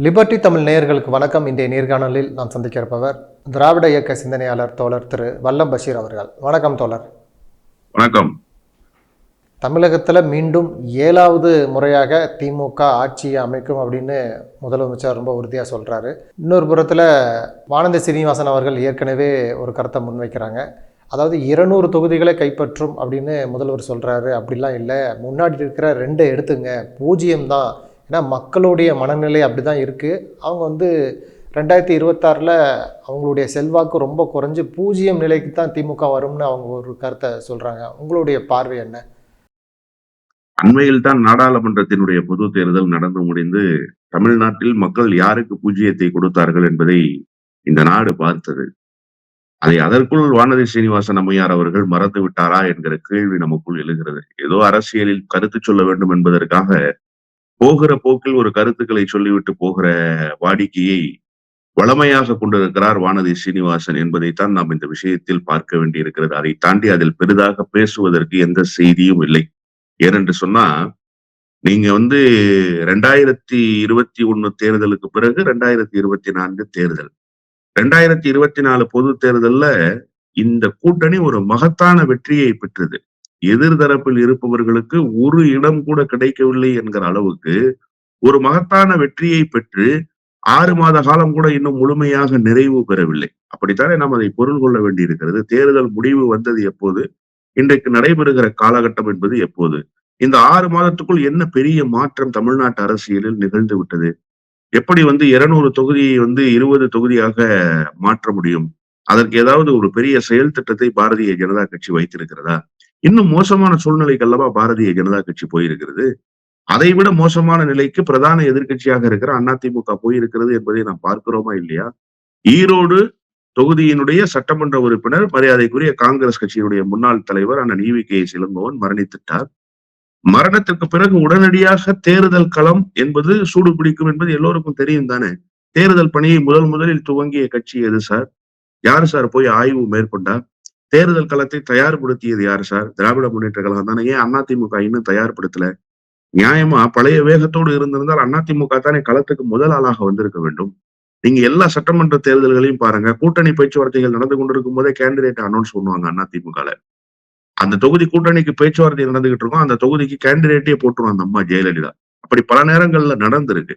Liberty Tamil நேயர்களுக்கு வணக்கம். இன்றைய நேர்காணலில் நாம் சந்திக்க இருப்பவர் திராவிட இயக்க சிந்தனையாளர் தோழர் திரு வல்லம் பஷீர் அவர்கள். வணக்கம் தோழர். வணக்கம். தமிழகத்தில் மீண்டும் ஏழாவது முறையாக திமுக ஆட்சியை அமைக்கும் அப்படின்னு முதலமைச்சர் ரொம்ப உறுதியாக சொல்கிறாரு இன்னொரு புறத்தில் வானதி சீனிவாசன் அவர்கள் ஏற்கனவே ஒரு கருத்தை முன்வைக்கிறாங்க. அதாவது இருநூறு தொகுதிகளை கைப்பற்றும் அப்படின்னு முதல்வர் சொல்கிறாரு அப்படிலாம் இல்லை. முன்னாடி இருக்கிற ரெண்டை எடுத்துங்க. பூஜ்ஜியம் தான். ஏன்னா மக்களுடைய மனநிலை அப்படி தான் இருக்குது அவங்க வந்து ரெண்டாயிரத்தி இருபத்தாறில் அவங்களுடைய செல்வாக்கு ரொம்ப குறைஞ்சு பூஜ்ஜியம் நிலைக்கு தான் திமுக வரும்னு அவங்க ஒரு கருத்தை சொல்கிறாங்க உங்களுடைய பார்வை என்ன? அண்மையில் தான் நாடாளுமன்றத்தினுடைய பொது தேர்தல் நடந்து முடிந்து தமிழ்நாட்டில் மக்கள் யாருக்கு பூஜ்ஜியத்தை கொடுத்தார்கள் என்பதை இந்த நாடு பார்த்தது. அதை அதற்குள் வானதி சீனிவாசன் அம்மையார் அவர்கள் மறந்து விட்டாரா என்கிற கேள்வி நமக்குள் எழுகிறது. ஏதோ அரசியலில் கருத்து சொல்ல வேண்டும் என்பதற்காக போகிற போக்கில் ஒரு கருத்துக்களை சொல்லிவிட்டு போகிற வாடிக்கையை வளமையாக கொண்டிருக்கிறார் வானதி சீனிவாசன் என்பதைத்தான் நாம் இந்த விஷயத்தில் பார்க்க வேண்டியிருக்கிறது. அதை தாண்டி அதில் பெரிதாக பேசுவதற்கு எந்த செய்தியும் இல்லை. ஏனென்று சொன்னா நீங்க வந்து ரெண்டாயிரத்தி இருபத்தி ஒண்ணு தேர்தலுக்கு பிறகு ரெண்டாயிரத்தி இருபத்தி நான்கு தேர்தல். ரெண்டாயிரத்தி இருபத்தி நாலு பொது தேர்தல்ல இந்த கூட்டணி ஒரு மகத்தான வெற்றியை பெற்றது. எதிர்தரப்பில் இருப்பவர்களுக்கு ஒரு இடம் கூட கிடைக்கவில்லை என்கிற அளவுக்கு ஒரு மகத்தான வெற்றியை பெற்று ஆறு மாத காலம் கூட இன்னும் முழுமையாக நிறைவு பெறவில்லை. அப்படித்தானே நாம் அதை பொருள் கொள்ள வேண்டியிருக்கிறது? தேர்தல் முடிவு வந்தது எப்போது? இன்றைக்கு நடைபெறுகிற காலகட்டம் என்பது எப்போது? இந்த ஆறு மாதத்துக்குள் என்ன பெரிய மாற்றம் தமிழ்நாட்டு அரசியலில் நிகழ்ந்து விட்டது? எப்படி வந்து இருநூறு தொகுதியை வந்து இருபது தொகுதியாக மாற்ற முடியும்? அதற்கு ஏதாவது ஒரு பெரிய செயல் திட்டத்தை பாரதிய ஜனதா கட்சி வைத்திருக்கிறதா? இன்னும் மோசமான சூழ்நிலைக்கு அல்லவா பாரதிய ஜனதா கட்சி போயிருக்கிறது. அதைவிட மோசமான நிலைக்கு பிரதான எதிர்க்கட்சியாக இருக்கிற அதிமுக போயிருக்கிறது என்பதை நாம் பார்க்கிறோமா இல்லையா? ஈரோடு தொகுதியினுடைய சட்டமன்ற உறுப்பினர் மரியாதைக்குரிய காங்கிரஸ் கட்சியினுடைய முன்னாள் தலைவர் அண்ணன் ஈவி கே. இளங்கோவன் மரணித்துட்டார். மரணத்திற்கு பிறகு உடனடியாக தேர்தல் களம் என்பது சூடு பிடிக்கும் என்பது எல்லோருக்கும் தெரியும் தானே? தேர்தல் பணியை முதல் முதலில் துவங்கிய கட்சி எது சார்? யாரு சார் போய் ஆய்வு மேற்கொண்டார்? தேர்தல் களத்தை தயார்படுத்தியது யாரு சார்? திராவிட முன்னேற்ற கழகம் தானே. ஏன் அதிமுக இன்னும் தயார்படுத்தல? நியாயமா? பழைய வேகத்தோடு இருந்திருந்தால் அதிமுக தானே களத்துக்கு முதல் ஆளாக வந்திருக்க வேண்டும். நீங்க எல்லா சட்டமன்ற தேர்தல்களையும் பாருங்க. கூட்டணி பேச்சுவார்த்தைகள் நடந்து கொண்டிருக்கும் போதே கேண்டிடேட் அனௌன்ஸ் பண்ணுவாங்க அதிமுகல அந்த தொகுதி கூட்டணிக்கு பேச்சுவார்த்தை நடந்துகிட்டு இருக்கும் அந்த தொகுதிக்கு கேண்டிடேட்டே போட்டுரும் அந்த அம்மா ஜெயலலிதா. அப்படி பல நேரங்கள்ல நடந்திருக்கு.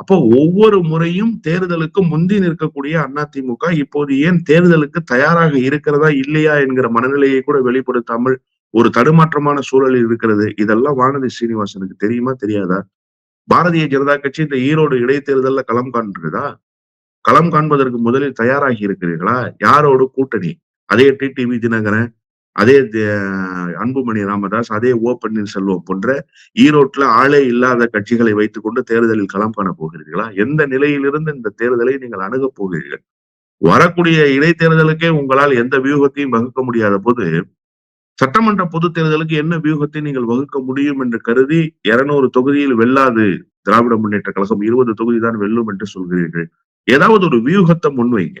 அப்போ ஒவ்வொரு முறையும் தேர்தலுக்கு முந்தி நிற்கக்கூடிய அதிமுக இப்போது ஏன் தேர்தலுக்கு தயாராக இருக்கிறதா இல்லையா என்கிற மனநிலையை கூட வெளிப்படுத்தாமல் ஒரு தடுமாற்றமான சூழலில் இருக்கிறது. இதெல்லாம் வானதி சீனிவாசனுக்கு தெரியுமா தெரியாதா? பாரதிய ஜனதா கட்சி இந்த ஈரோடு இடைத்தேர்தல்ல களம் காண்கிறதா களம் காண்பதற்கு முதலில் தயாராகி இருக்கிறீர்களா? யாரோடு கூட்டணி? அதே டிடிவி தினகரன் அதே அன்புமணி ராமதாஸ் அதே ஓ பன்னீர்செல்வம் போன்ற ஈரோட்ல ஆளே இல்லாத கட்சிகளை வைத்துக் கொண்டு தேர்தலில் களம் காண போகிறீர்களா? எந்த நிலையிலிருந்து இந்த தேர்தலை நீங்கள் அணுகப் போகிறீர்கள்? வரக்கூடிய இடைத்தேர்தலுக்கே உங்களால் எந்த வியூகத்தையும் வகுக்க முடியாத போது சட்டமன்ற பொது தேர்தலுக்கு என்ன வியூகத்தை நீங்கள் வகுக்க முடியும் என்று கருதி இருநூறு தொகுதியில் வெல்லாது திராவிட முன்னேற்ற கழகம் இருபது தொகுதி தான் வெல்லும் என்று சொல்கிறீர்கள். ஏதாவது ஒரு வியூகத்தை முன்வைங்க.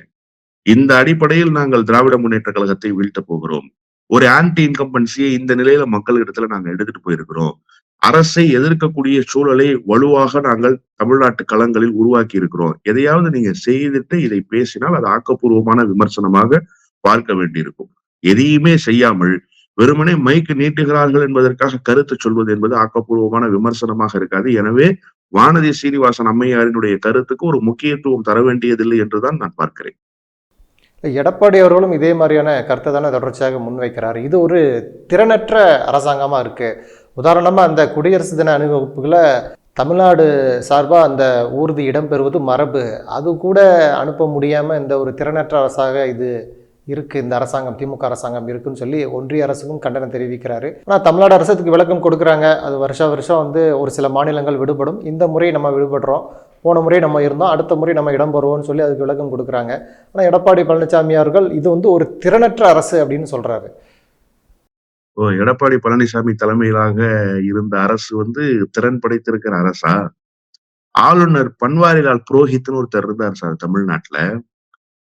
இந்த அடிப்படையில் நாங்கள் திராவிட முன்னேற்ற கழகத்தை வீழ்த்த போகிறோம். ஒரு ஆன்டி இன்கம்பன்சியை இந்த நிலையில மக்களிடத்துல நாங்க எடுத்துட்டு போயிருக்கிறோம். அரசை எதிர்க்கக்கூடிய சூழலை வலுவாக நாங்கள் தமிழ்நாட்டு களங்களில் உருவாக்கி இருக்கிறோம். எதையாவது நீங்க செய்துட்டு இதை பேசினால் அது ஆக்கப்பூர்வமான விமர்சனமாக பார்க்க வேண்டியிருக்கும். எதையுமே செய்யாமல் வெறுமனே மைக்கு நீட்டுகிறார்கள் என்பதற்காக கருத்து சொல்வது என்பது ஆக்கப்பூர்வமான விமர்சனமாக இருக்காது. எனவே வானதி சீனிவாசன் அம்மையாரினுடைய கருத்துக்கு ஒரு முக்கியத்துவம் தர வேண்டியதில்லை என்றுதான் நான் பார்க்கிறேன். எடப்பாடி அவர்களும் இதே மாதிரியான கருத்தை தானே தொடர்ச்சியாக முன்வைக்கிறார். இது ஒரு திறனற்ற அரசாங்கமாக இருக்குது உதாரணமாக அந்த குடியரசு தின அணிவகுப்புகளை தமிழ்நாடு சார்பாக அந்த ஊர்தி இடம்பெறுவது மரபு. அது கூட அனுப்ப முடியாமல் இந்த ஒரு திறனற்ற அரசாக இது இருக்குது இந்த அரசாங்கம் திமுக அரசாங்கம் இருக்குன்னு சொல்லி ஒன்றிய அரசுக்கும் கண்டனம் தெரிவிக்கிறாரு. ஆனால் தமிழ்நாடு அரசுக்கு விளக்கம் கொடுக்குறாங்க. அது வருஷா வருஷம் வந்து ஒரு சில மாநிலங்கள் விடுபடும். இந்த முறை நம்ம விடுபடுறோம். போன முறை நம்ம இருந்தோம். அடுத்த முறை நம்ம இடம் பெறுவோம்னு சொல்லி அதுக்கு விளக்கம் கொடுக்குறாங்க. ஆனால் எடப்பாடி பழனிசாமி அவர்கள் இது வந்து ஒரு திறனற்ற அரசு அப்படின்னு சொல்றாரு. ஓ எடப்பாடி பழனிசாமி தலைமையிலாக இருந்த அரசு வந்து திறன் படைத்திருக்கிற அரசா? ஆளுநர் பன்வாரிலால் புரோஹித்னு ஒருத்தர் இருந்தார் சார் தமிழ்நாட்டுல.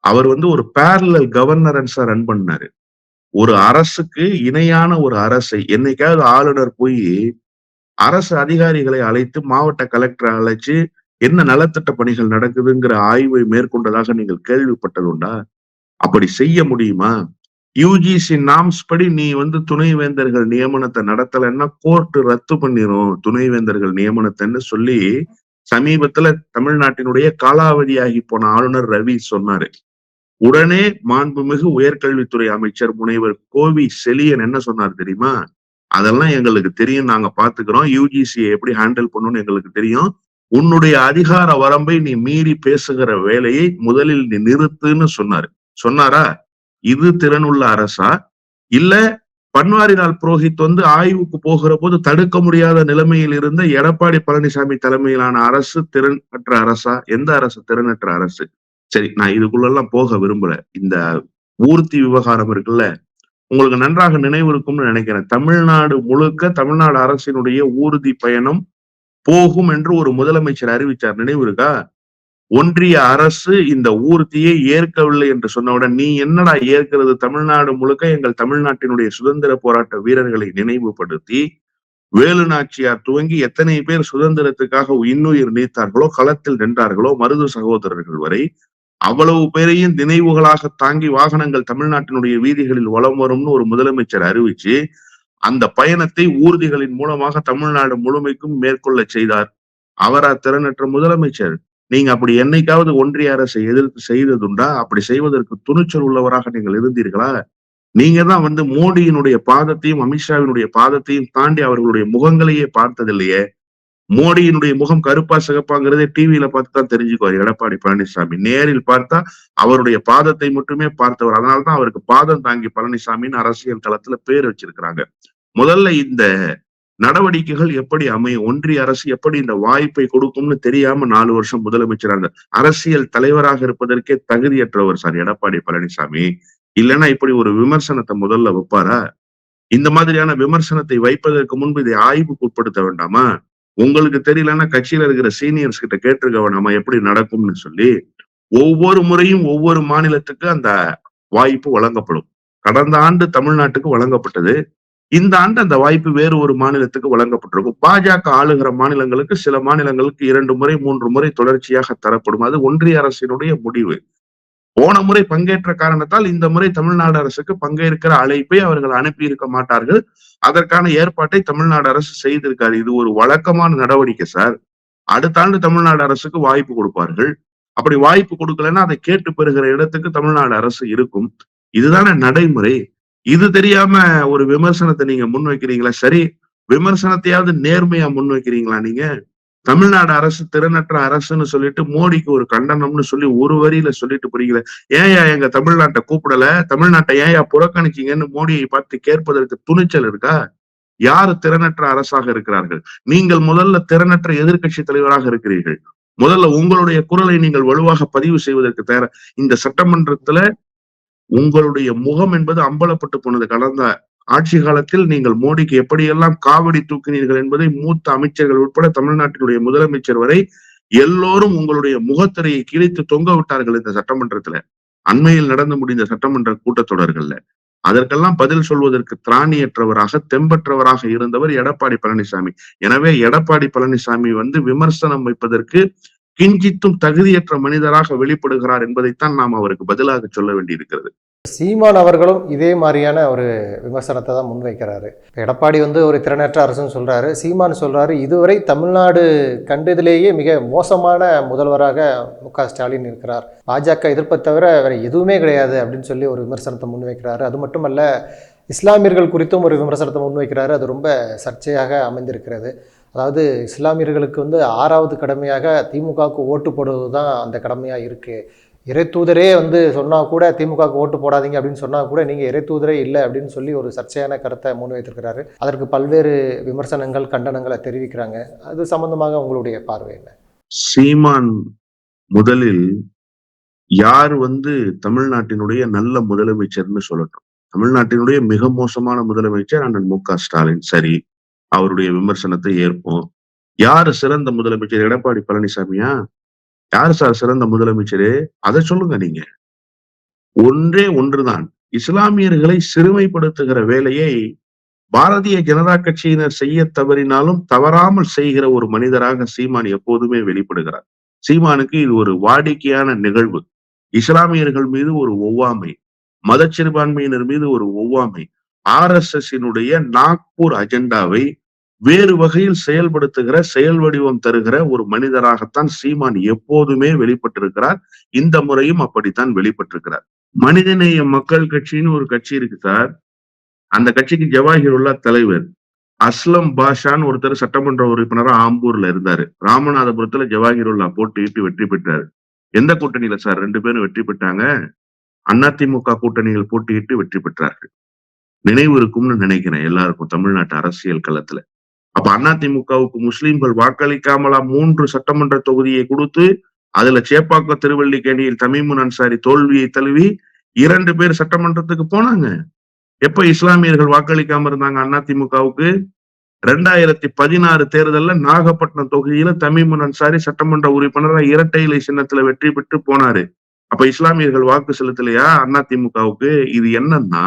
அவர் வந்து ஒரு பேரலல் கவர்னரன்ஸா ரன் பண்ணாரு. ஒரு அரசுக்கு இணையான ஒரு அரசை என்னைக்காவது ஆளுநர் போய் அரசு அதிகாரிகளை அழைத்து மாவட்ட கலெக்டரை அழைச்சு என்ன நலத்திட்ட பணிகள் நடக்குதுங்கிற ஆய்வை மேற்கொண்டதாக நீங்கள் கேள்விப்பட்டதுண்டா? அப்படி செய்ய முடியுமா? யூஜிசி நாம்ஸ் படி நீ வந்து துணைவேந்தர்கள் நியமனத்தை நடத்தலைன்னா கோர்ட் ரத்து பண்ணிரும். துணைவேந்தர்கள் நியமனத்தைன்னு சொல்லி சமீபத்துல தமிழ்நாட்டினுடைய காலாவதியாகி போன ஆளுநர் ரவி சொன்னாரு. உடனே மாண்புமிகு உயர்கல்வித்துறை அமைச்சர் முனைவர் கோவி செலியன் என்ன சொன்னார் தெரியுமா? அதெல்லாம் எங்களுக்கு தெரியும் நாங்க பாத்துக்கிறோம் யூஜிசியை எப்படி ஹேண்டில் பண்ணணும்னு எங்களுக்கு தெரியும். உன்னுடைய அதிகார வரம்பை நீ மீறி பேசுகிற வேலையை முதலில் நீ நிறுத்துன்னு சொன்னாரு. சொன்னாரா? இது திறனுள்ள அரசா? இல்ல பன்வாரிலால் புரோஹித் வந்து ஆய்வுக்கு போகிற போது தடுக்க முடியாத நிலைமையில் இருந்த எடப்பாடி பழனிசாமி தலைமையிலான அரசு திறன் அற்ற அரசா? எந்த அரசு? திறனற்ற அரசு. சரி நான் இதுக்குள்ளெல்லாம் போக விரும்பல. இந்த ஊர்த்தி விவகாரம் இருக்குல்ல உங்களுக்கு நன்றாக நினைவு இருக்கும்னு நினைக்கிறேன். தமிழ்நாடு முழுக்க தமிழ்நாடு அரசினுடைய ஊர்தி பயணம் போகும் என்று ஒரு முதலமைச்சர் அறிவிச்சார். நினைவு இருக்கா? ஒன்றிய அரசு இந்த ஊர்தியை ஏற்கவில்லை என்று சொன்னவுடன் நீ என்னடா ஏற்கிறது? தமிழ்நாடு முழுக்க எங்கள் தமிழ்நாட்டினுடைய சுதந்திர போராட்ட வீரர்களை நினைவுபடுத்தி வேலு நாச்சியார் துவங்கி எத்தனை பேர் சுதந்திரத்துக்காக இன்னுயிர் நீத்தார்களோ களத்தில் நின்றார்களோ மருது சகோதரர்கள் வரை அவ்வளவு பேரையும் நினைவுகளாக தாங்கி வாகனங்கள் தமிழ்நாட்டினுடைய வீதிகளில் வலம் வரும்னு ஒரு முதலமைச்சர் அறிவிச்சு அந்த பயணத்தை ஊர்திகளின் மூலமாக தமிழ்நாடு முழுமைக்கும் மேற்கொள்ள செய்தார். அவரா திறனற்ற முதலமைச்சர்? நீங்க அப்படி என்னைக்காவது ஒன்றிய அரசை எதிர்த்து செய்ததுண்டா? அப்படி செய்வதற்கு துணிச்சல் உள்ளவராக நீங்கள் இருந்தீர்களா? நீங்க தான் வந்து மோடியினுடைய பாதத்தையும் அமித்ஷாவினுடைய பாதத்தையும் தாண்டி அவர்களுடைய முகங்களையே பார்த்ததில்லையே. மோடியினுடைய முகம் கருப்பா சிகப்பாங்கிறதே டிவியில பார்த்து தான் தெரிஞ்சுக்குவார். எடப்பாடி பழனிசாமி. நேரில் பார்த்தா அவருடைய பாதத்தை மட்டுமே பார்த்தவர். அதனால்தான் அவருக்கு பாதம் தாங்கி பழனிசாமின்னு அரசியல் களத்துல பேர் வச்சிருக்கிறாங்க. முதல்ல இந்த நடவடிக்கைகள் எப்படி அமையும்? ஒன்றிய அரசு எப்படி இந்த வாய்ப்பை கொடுக்கும்னு தெரியாம நாலு வருஷம் முதலமைச்சராங்க. அரசியல் தலைவராக இருப்பதற்கே தகுதியற்றவர் சார் எடப்பாடி பழனிசாமி. இல்லைன்னா இப்படி ஒரு விமர்சனத்தை முதல்ல வைப்பாரா? இந்த மாதிரியான விமர்சனத்தை வைப்பதற்கு முன்பு இதை ஆய்வுக்கு உட்படுத்த வேண்டாமா? உங்களுக்கு தெரியலன்னா கட்சியில இருக்கிற சீனியர்ஸ் கிட்ட கேட்டிருக்கவன் நம்ம எப்படி நடக்கும்னு சொல்லி ஒவ்வொரு முறையும் ஒவ்வொரு மாநிலத்துக்கு அந்த வாய்ப்பு வழங்கப்படும். கடந்த ஆண்டு தமிழ்நாட்டுக்கு வழங்கப்பட்டது. இந்த ஆண்டு அந்த வாய்ப்பு வேறு ஒரு மாநிலத்துக்கு வழங்கப்பட்டிருக்கும். பாஜக ஆளுகிற மாநிலங்களுக்கு சில மாநிலங்களுக்கு இரண்டு முறை மூன்று முறை தொடர்ச்சியாக தரப்படும். அது ஒன்றிய அரசினுடைய முடிவு. போன முறை பங்கேற்ற காரணத்தால் இந்த முறை தமிழ்நாடு அரசுக்கு பங்கேற்கிற அழைப்பை அவர்கள் அனுப்பி இருக்க மாட்டார்கள். அதற்கான ஏற்பாட்டை தமிழ்நாடு அரசு செய்திருக்காரு. இது ஒரு வழக்கமான நடவடிக்கை சார். அடுத்த ஆண்டு தமிழ்நாடு அரசுக்கு வாய்ப்பு கொடுப்பார்கள். அப்படி வாய்ப்பு கொடுக்கலன்னா அதை கேட்டு பெறுகிற இடத்துக்கு தமிழ்நாடு அரசு இருக்கும். இதுதானே நடைமுறை. இது தெரியாம ஒரு விமர்சனத்தை நீங்க முன்வைக்கிறீங்களா? சரி விமர்சனத்தையாவது நேர்மையா முன்வைக்கிறீங்களா நீங்க? தமிழ்நாடு அரசு திறனற்ற அரசுன்னு சொல்லிட்டு மோடிக்கு ஒரு கண்டனம்னு சொல்லி ஒரு வரியில சொல்லிட்டு புரியல ஏன்யா எங்க தமிழ்நாட்டை கூப்பிடல? தமிழ்நாட்டை ஏன்யா புறக்கணிச்சீங்கன்னு மோடியை பார்த்து கேட்பதற்கு துணிச்சல் இருக்கா? யாரு திறனற்ற அரசாக இருக்கிறார்கள்? நீங்கள் முதல்ல திறனற்ற எதிர்க்கட்சி தலைவராக இருக்கிறீர்கள். முதல்ல உங்களுடைய குரலை நீங்கள் வலுவாக பதிவு செய்வதற்கு தேவை இந்த சட்டமன்றத்துல உங்களுடைய முகம் என்பது அம்பலப்பட்டு போனது கடந்த ஆட்சி காலத்தில் நீங்கள் மோடிக்கு எப்படியெல்லாம் காவடி தூக்கினீர்கள் என்பதை மூத்த அமைச்சர்கள் உட்பட தமிழ்நாட்டினுடைய முதலமைச்சர் வரை எல்லோரும் உங்களுடைய முகத்திரையை கிழித்து தொங்க விட்டார்கள் இந்த சட்டமன்றத்துல. அண்மையில் நடந்து முடிந்த சட்டமன்ற கூட்டத்தொடர்கள்ல. அதற்கெல்லாம் பதில் சொல்வதற்கு திராணியற்றவராக தெம்பற்றவராக இருந்தவர் எடப்பாடி பழனிசாமி. எனவே எடப்பாடி பழனிசாமி வந்து விமர்சனம் வைப்பதற்கு கிஞ்சித்தும் தகுதியற்ற மனிதராக வெளிப்படுகிறார் என்பதைத்தான் நாம் அவருக்கு பதிலாக சொல்ல வேண்டியிருக்கிறது. சீமான் அவர்களும் இதே மாதிரியான ஒரு விமர்சனத்தை தான் முன்வைக்கிறாரு. எடப்பாடி வந்து ஒரு திறனற்ற அரசுன்னு சொல்றாரு. சீமான் சொல்றாரு இதுவரை தமிழ்நாடு கண்டதிலேயே மிக மோசமான முதல்வராக மு க ஸ்டாலின் இருக்கிறார். பாஜக எதிர்ப்பை தவிர வேற எதுவுமே கிடையாது அப்படின்னு சொல்லி ஒரு விமர்சனத்தை முன்வைக்கிறாரு. அது மட்டுமல்ல இஸ்லாமியர்கள் குறித்தும் ஒரு விமர்சனத்தை முன்வைக்கிறாரு. அது ரொம்ப சர்ச்சையாக அமைந்திருக்கிறது. அதாவது இஸ்லாமியர்களுக்கு வந்து ஆறாவது கடமையாக திமுகவுக்கு ஓட்டு போடுவது தான் அந்த கடமையாக இருக்குது இறைத்தூதரே வந்து சொன்னால் கூட திமுகவுக்கு ஓட்டு போடாதீங்க அப்படின்னு சொன்னால் கூட நீங்கள் இறைத்தூதரே இல்லை அப்படின்னு சொல்லி ஒரு சர்ச்சையான கருத்தை முன்வைத்திருக்கிறாரு அதற்கு பல்வேறு விமர்சனங்கள் கண்டனங்களை தெரிவிக்கிறாங்க. அது சம்பந்தமாக உங்களுடைய பார்வை என்ன? சீமான் முதலில் யார் வந்து தமிழ்நாட்டினுடைய நல்ல முதலமைச்சர்னு சொல்லட்டும். தமிழ்நாட்டினுடைய மிக மோசமான முதலமைச்சர் அண்ணன் மு க ஸ்டாலின். சரி அவருடைய விமர்சனத்தை ஏற்போம். யார் சிறந்த முதலமைச்சர்? எடப்பாடி பழனிசாமியா? யார் சார் சிறந்த முதலமைச்சரு? அதை சொல்லுங்க நீங்க. ஒன்றே ஒன்றுதான். இஸ்லாமியர்களை சிறுமைப்படுத்துகிற வேலையை பாரதிய ஜனதா கட்சியினர் செய்ய தவறினாலும் தவறாமல் செய்கிற ஒரு மனிதராக சீமான் எப்போதுமே வெளிப்படுகிறார். சீமானுக்கு இது ஒரு வாடிக்கையான நிகழ்வு. இஸ்லாமியர்கள் மீது ஒரு ஒவ்வாமை. மத சிறுபான்மையினர் மீது ஒரு ஒவ்வாமை. ஆர் எஸ் எஸ் நாக்பூர் அஜெண்டாவை வேறு வகையில் செயல்படுத்துகிற செயல் வடிவம் தருகிற ஒரு மனிதராகத்தான் சீமான் எப்போதுமே வெளிப்பட்டிருக்கிறார். இந்த முறையும் அப்படித்தான் வெளிப்பட்டிருக்கிறார். மனிதநேய மக்கள் கட்சின்னு ஒரு கட்சி இருக்கு சார். அந்த கட்சிக்கு ஜவாஹிருல்லா தலைவர். அஸ்லம் பாஷான்னு ஒருத்தர் சட்டமன்ற உறுப்பினரா ஆம்பூர்ல இருந்தாரு. ராமநாதபுரத்துல ஜவாஹிருல்லா போட்டியிட்டு வெற்றி பெற்றாரு. எந்த கூட்டணியில சார்? ரெண்டு பேரும் வெற்றி பெற்றாங்க. அதிமுக கூட்டணியில் போட்டியிட்டு வெற்றி பெற்றார்கள். நினைவு இருக்கும்னு நினைக்கிறேன் எல்லாருக்கும் தமிழ்நாட்டு அரசியல் களத்துல. அப்ப அதிமுகவுக்கு முஸ்லிம்கள் வாக்களிக்காமலா மூன்று சட்டமன்ற தொகுதியை கொடுத்து அதுல சேப்பாக்க திருவள்ளிக்கேணியில் தமிமுன் அன்சாரி தோல்வியை தழுவி இரண்டு பேர் சட்டமன்றத்துக்கு போனாங்க. எப்ப இஸ்லாமியர்கள் வாக்களிக்காம இருந்தாங்க அதிமுகவுக்கு ரெண்டாயிரத்தி பதினாறு தேர்தல்ல நாகப்பட்டினம் தொகுதியில தமிமுன் அன்சாரி சட்டமன்ற உறுப்பினராக இரட்டை இலை சின்னத்துல வெற்றி பெற்று போனாரு. அப்ப இஸ்லாமியர்கள் வாக்கு செலுத்தலையா அதிமுகவுக்கு இது என்னன்னா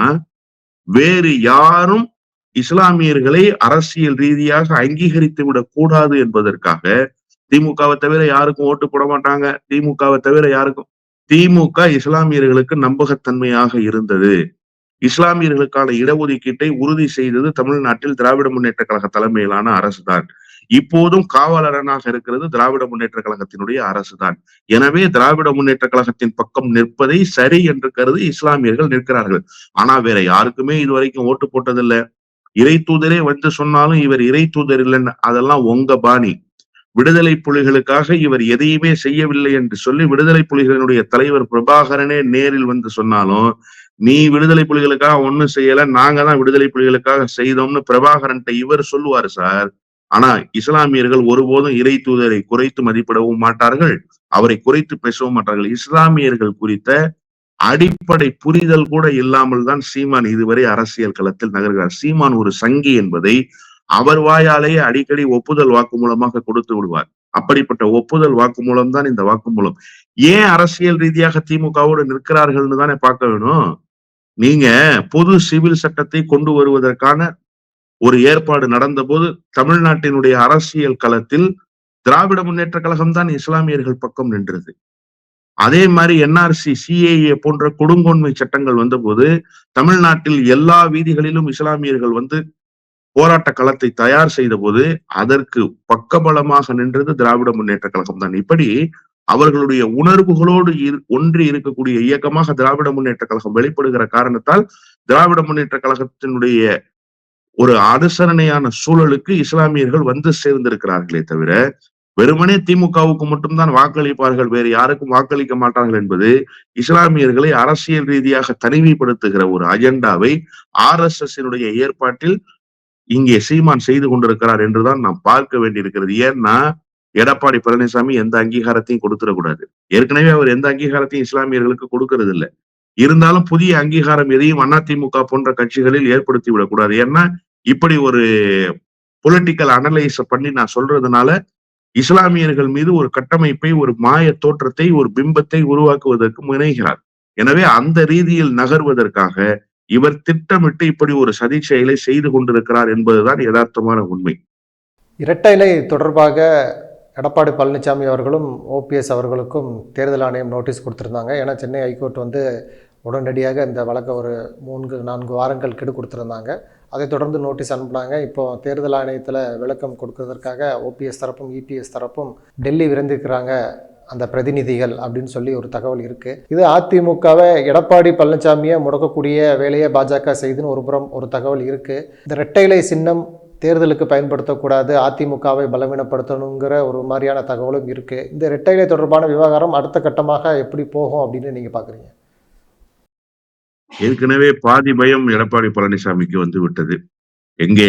வேறு யாரும் இஸ்லாமியர்களை அரசியல் ரீதியாக அங்கீகரித்து விடக் கூடாது என்பதற்காக திமுகவை தவிர யாருக்கும் ஓட்டு போட மாட்டாங்க. திமுகவை தவிர யாருக்கும். திமுக இஸ்லாமியர்களுக்கு நம்பகத்தன்மையாக இருந்தது. இஸ்லாமியர்களுக்கான இடஒதுக்கீட்டை உறுதி செய்தது தமிழ்நாட்டில் திராவிட முன்னேற்ற கழக தலைமையிலான அரசுதான். இப்போதும் காவலரனாக இருக்கிறது திராவிட முன்னேற்ற கழகத்தினுடைய அரசுதான். எனவே திராவிட முன்னேற்ற கழகத்தின் பக்கம் நிற்பதை சரி என்று கருதி இஸ்லாமியர்கள் நிற்கிறார்கள். ஆனா வேற யாருக்குமே இதுவரைக்கும் ஓட்டு போட்டதில்லை. இறை தூதரே வந்து சொன்னாலும் இவர் இறை தூதர் இல்லைன்னு அதெல்லாம் உங்க பாணி. விடுதலை புலிகளுக்காக இவர் எதையுமே செய்யவில்லை என்று சொல்லி விடுதலை புலிகளினுடைய தலைவர் பிரபாகரனே நேரில் வந்து சொன்னாலும் நீ விடுதலை புலிகளுக்காக ஒண்ணும் செய்யல நாங்க தான் விடுதலை புலிகளுக்காக செய்தோம்னு பிரபாகரன்ட்ட இவர் சொல்லுவாரு சார். ஆனா இஸ்லாமியர்கள் ஒருபோதும் இறை தூதரை குறைத்து மதிப்பிடவும் மாட்டார்கள் அவரை குறைத்து பேசவும் மாட்டார்கள். இஸ்லாமியர்கள் குறித்த அடிப்படை புரிதல் கூட இல்லாமல் தான் சீமான் இதுவரை அரசியல் களத்தில் நகர்கிறார். சீமான் ஒரு சங்கி என்பதை அவர் வாயாலேயே அடிக்கடி ஒப்புதல் வாக்கு மூலமாக கொடுத்து விடுவார். அப்படிப்பட்ட ஒப்புதல் வாக்குமூலம் தான் இந்த வாக்குமூலம் ஏன் அரசியல் ரீதியாக திமுகவோடு நிற்கிறார்கள்னு தானே பார்க்க வேணும். நீங்க பொது சிவில் சட்டத்தை கொண்டு வருவதற்கான ஒரு ஏற்பாடு நடந்த போது தமிழ்நாட்டினுடைய அரசியல் களத்தில் திராவிட முன்னேற்ற கழகம் தான் இஸ்லாமியர்கள் பக்கம் நின்றது. அதே மாதிரி என்ஆர்சி சிஏஏ போன்ற கொடுங்கோன்மை சட்டங்கள் வந்தபோது தமிழ்நாட்டில் எல்லா வீதிகளிலும் இஸ்லாமியர்கள் வந்து போராட்ட களத்தை தயார் செய்த போது அதற்கு பக்கபலமாக நின்றது திராவிட முன்னேற்ற கழகம் தான். இப்படி அவர்களுடைய உணர்வுகளோடு ஒன்றி இருக்கக்கூடிய இயக்கமாக திராவிட முன்னேற்ற கழகம் வெளிப்படுகிற காரணத்தால் திராவிட முன்னேற்ற கழகத்தினுடைய ஒரு அனுசரணையான சூழலுக்கு இஸ்லாமியர்கள் வந்து சேர்ந்திருக்கிறார்களே தவிர வெறுமனே திமுகவுக்கு மட்டும்தான் வாக்களிப்பார்கள் வேறு யாருக்கும் வாக்களிக்க மாட்டார்கள் என்பது இஸ்லாமியர்களை அரசியல் ரீதியாக தனிமைப்படுத்துகிற ஒரு அஜெண்டாவை ஆர் எஸ் எஸ் ஏற்பாட்டில் இங்கே சீமான் செய்து கொண்டிருக்கிறார் என்றுதான் நாம் பார்க்க வேண்டியிருக்கிறது. ஏன்னா எடப்பாடி பழனிசாமி எந்த அங்கீகாரத்தையும் கொடுத்துடக்கூடாது. ஏற்கனவே அவர் எந்த அங்கீகாரத்தையும் இஸ்லாமியர்களுக்கு கொடுக்கறது இல்லை இருந்தாலும் புதிய அங்கீகாரம் எதையும் அதிமுக போன்ற கட்சிகளில் ஏற்படுத்தி விடக்கூடாது ஏன்னா இப்படி ஒரு பொலிட்டிக்கல் அனலைஸ் பண்ணி நான் சொல்றதுனால இஸ்லாமியர்கள் மீது ஒரு கட்டமைப்பை ஒரு மாய தோற்றத்தை ஒரு பிம்பத்தை உருவாக்குவதற்கு முனைகிறார். எனவே அந்த ரீதியில் நகர்வதற்காக இவர் திட்டமிட்டு இப்படி ஒரு சதி செயலை செய்து கொண்டிருக்கிறார் என்பதுதான் யதார்த்தமான உண்மை. இரட்டை இலை தொடர்பாக எடப்பாடி பழனிசாமி அவர்களும் ஓபிஎஸ் அவர்களுக்கும் தேர்தல் ஆணையம் நோட்டீஸ் கொடுத்துருந்தாங்க. ஏன்னா சென்னை ஹைகோர்ட் வந்து உடனடியாக இந்த வழக்கை ஒரு மூன்று நான்கு வாரங்கள் கெடு கொடுத்துருந்தாங்க. அதை தொடர்ந்து நோட்டீஸ் அனுப்புனாங்க. இப்போ தேர்தல் ஆணையத்தில் விளக்கம் கொடுக்கறதற்காக ஓபிஎஸ் தரப்பும் இபிஎஸ் தரப்பும் டெல்லி விரைந்திருக்கிறாங்க அந்த பிரதிநிதிகள் அப்படின்னு சொல்லி ஒரு தகவல் இருக்குது இது அதிமுகவை எடப்பாடி பழனிசாமியை முடக்கக்கூடிய வேலையை பாஜக செய்துன்னு ஒரு புறம் ஒரு தகவல் இருக்குது இந்த ரெட்டைலை சின்னம் தேர்தலுக்கு பயன்படுத்தக்கூடாது அதிமுகவை பலவீனப்படுத்தணுங்கிற ஒரு மாதிரியான தகவலும் இருக்குது இந்த ரெட்டைலை தொடர்பான விவகாரம் அடுத்த கட்டமாக எப்படி போகும் அப்படின்னு நீங்கள் பார்க்குறீங்க ஏற்கனவே பாதி பயம் எடப்பாடி பழனிசாமிக்கு வந்து விட்டது. எங்கே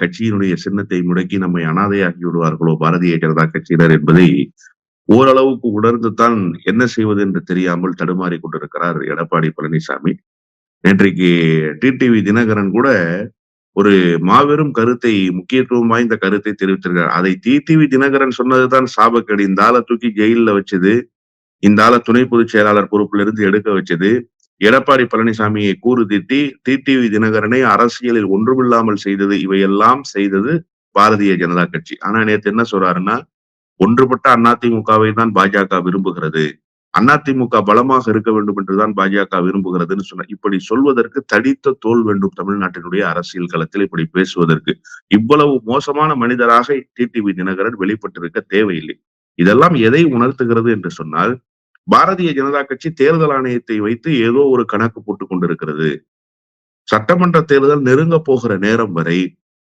கட்சியினுடைய சின்னத்தை முடக்கி நம்மை அனாதையாக்கி விடுவார்களோ பாரதிய ஜனதா கட்சியினர் என்பதை ஓரளவுக்கு உணர்ந்துதான் என்ன செய்வது என்று தெரியாமல் தடுமாறி கொண்டிருக்கிறார் எடப்பாடி பழனிசாமி. நேற்றைக்கு டிடிவி தினகரன் கூட ஒரு மாபெரும் கருத்தை முக்கியத்துவம் வாய்ந்த கருத்தை தெரிவித்திருக்கிறார். அதை டிடிவி தினகரன் சொன்னதுதான் சாபக்கடி. இந்த ஆளை தூக்கி ஜெயில வச்சது இந்த ஆளை துணை பொதுச் செயலாளர் பொறுப்புல இருந்து எடுக்க வச்சது எடப்பாடி பழனிசாமியை கூறு திட்டி டிடிவி தினகரனை அரசியலில் ஒன்றுமில்லாமல் செய்தது இவையெல்லாம் செய்தது பாரதிய ஜனதா கட்சி. ஆனா நேற்று என்ன சொல்றாருன்னா ஒன்றுபட்ட அதிமுகவை தான் பாஜக விரும்புகிறது. அதிமுக பலமாக இருக்க வேண்டும் என்றுதான் பாஜக விரும்புகிறதுன்னு சொன்ன இப்படி சொல்வதற்கு தடித்த தோல் வேண்டும் தமிழ்நாட்டினுடைய அரசியல் களத்தில் இப்படி பேசுவதற்கு. இவ்வளவு மோசமான மனிதராக டிடிவி தினகரன் வெளிப்பட்டிருக்க தேவையில்லை. இதெல்லாம் எதை உணர்த்துகிறது என்று சொன்னால் பாரதிய ஜனதா கட்சி தேர்தல் ஆணையத்தை வைத்து ஏதோ ஒரு கணக்கு போட்டுக் கொண்டிருக்கிறது. சட்டமன்ற தேர்தல் நெருங்க போகிற நேரம் வரை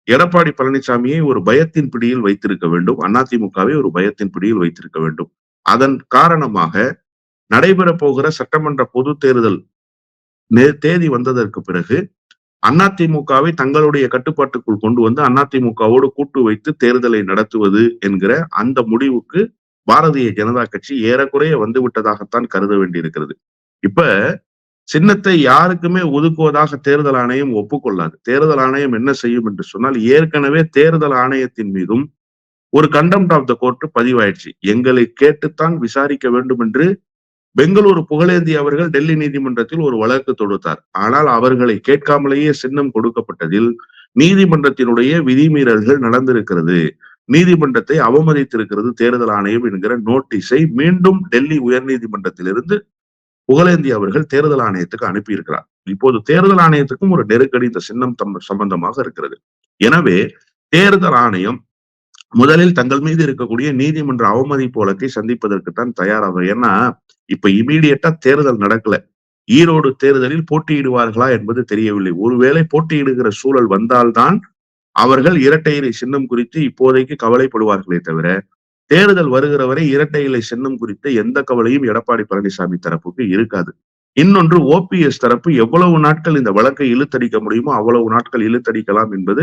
எடப்பாடி பழனிசாமியை ஒரு பயத்தின் பிடியில் வைத்திருக்க வேண்டும். அதிமுகவை ஒரு பயத்தின் பிடியில் வைத்திருக்க வேண்டும். அதன் காரணமாக நடைபெற போகிற சட்டமன்ற பொது தேர்தல் தேதி வந்ததற்கு பிறகு அதிமுகவை தங்களுடைய கட்டுப்பாட்டுக்குள் கொண்டு வந்து அதிமுகவோடு கூட்டு வைத்து தேர்தலை நடத்துவது என்கிற அந்த முடிவுக்கு பாரதிய ஜனதா கட்சி ஏறக்குறைய வந்து விட்டதாகத்தான் கருத வேண்டியிருக்கிறது. இப்ப சின்னத்தை யாருக்குமே ஒதுக்குவதாக தேர்தல் ஆணையம் ஒப்புக்கொள்ளாது. தேர்தல் ஆணையம் என்ன செய்யும் என்று சொன்னால் ஏற்கனவே தேர்தல் ஆணையத்தின் மீதும் ஒரு கண்டெம்ட் ஆஃப் த கோர்ட் பதிவாயிடுச்சு. எங்களை கேட்டுத்தான் விசாரிக்க வேண்டும் என்று பெங்களூரு புகழேந்தி அவர்கள் டெல்லி நீதிமன்றத்தில் ஒரு வழக்கு தொடுத்தார். ஆனால் அவர்களை கேட்காமலேயே சின்னம் கொடுக்கப்பட்டதில் நீதிமன்றத்தினுடைய விதிமீறல்கள் நடந்திருக்கிறது. நீதிமன்றத்தை அவமதித்திருக்கிறது தேர்தல் ஆணையம் என்கிற நோட்டீஸை மீண்டும் டெல்லி உயர்நீதிமன்றத்திலிருந்து புகழேந்தி அவர்கள் தேர்தல் ஆணையத்துக்கு அனுப்பியிருக்கிறார். இப்போது தேர்தல் ஆணையத்துக்கும் ஒரு நெருக்கடி இந்த சின்னம் தம் சம்பந்தமாக இருக்கிறது. எனவே தேர்தல் ஆணையம் முதலில் தங்கள் மீது இருக்கக்கூடிய நீதிமன்ற அவமதிப்பு வழக்கை சந்திப்பதற்குத்தான் தயாராகும் ஏன்னா இப்ப இமீடியட்டா தேர்தல் நடக்கல. ஈரோடு தேர்தலில் போட்டியிடுவார்களா என்பது தெரியவில்லை. ஒருவேளை போட்டியிடுகிற சூழல் வந்தால்தான் அவர்கள் இரட்டை இலை சின்னம் குறித்து இப்போதைக்கு கவலைப்படுவார்களே தவிர தேர்தல் வருகிற வரை இரட்டை இலை சின்னம் குறித்த எந்த கவலையும் எடப்பாடி பழனிசாமி தரப்புக்கு இருக்காது. இன்னொன்று ஓபிஎஸ் தரப்பு எவ்வளவு நாட்கள் இந்த வழக்கை இழுத்தடிக்க முடியுமோ அவ்வளவு நாட்கள் இழுத்தடிக்கலாம் என்பது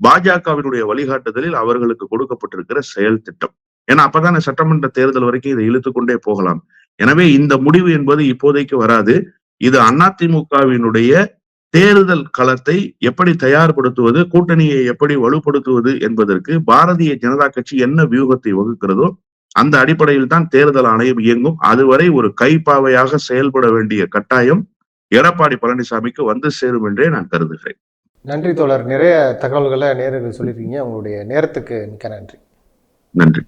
பாஜகவினுடைய வழிகாட்டுதலில் அவர்களுக்கு கொடுக்கப்பட்டிருக்கிற செயல் திட்டம். ஏன்னா அப்பதானே சட்டமன்ற தேர்தல் வரைக்கும் இதை இழுத்துக்கொண்டே போகலாம். எனவே இந்த முடிவு என்பது இப்போதைக்கு வராது. இது அதிமுகவினுடைய தேர்தல் களத்தை எப்படி தயார்படுத்துவது கூட்டணியை எப்படி வலுப்படுத்துவது என்பதற்கு பாரதிய ஜனதா கட்சி என்ன வியூகத்தை வகுக்கிறதோ அந்த அடிப்படையில் தான் தேர்தல் ஆணையம் இயங்கும். அதுவரை ஒரு கைப்பாவையாக செயல்பட வேண்டிய கட்டாயம் எடப்பாடி பழனிசாமிக்கு வந்து சேரும் என்றே நான் கருதுகிறேன். நன்றி தோழர். நிறைய தகவல்களை நேரில் சொல்லியிருக்கீங்க. உங்களுடைய நேரத்துக்கு மிக்க நன்றி. நன்றி.